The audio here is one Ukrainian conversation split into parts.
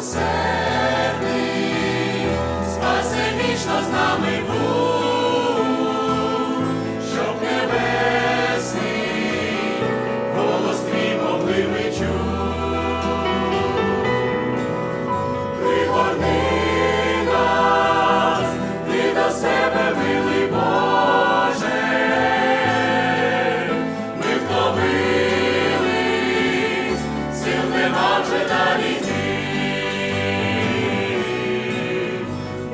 say нема вже.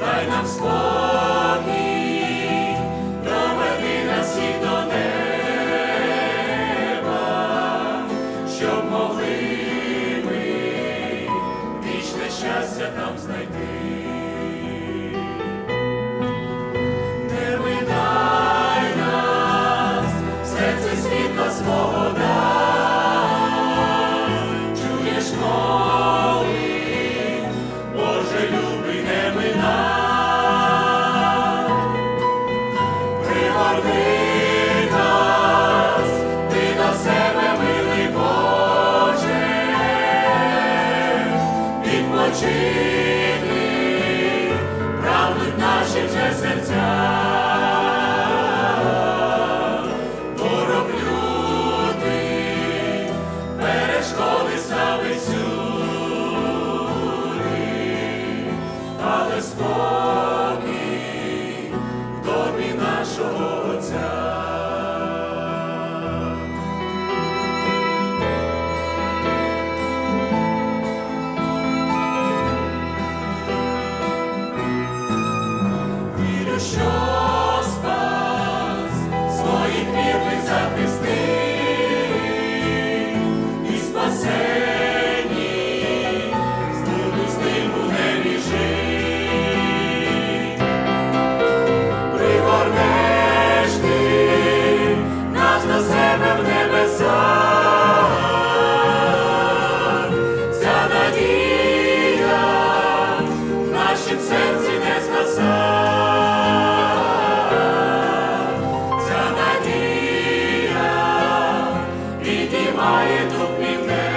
Дай нам спокій, доведи нас всіх до неба, щоб могли ми вічне щастя там знайти. очини, правдуть наші серця, ворог лютий, перешкоди ставить сюди, але спокій в домі нашого отця. тебе в небесах, ця надія в серці не згаса, ця надія відіймає тупівне.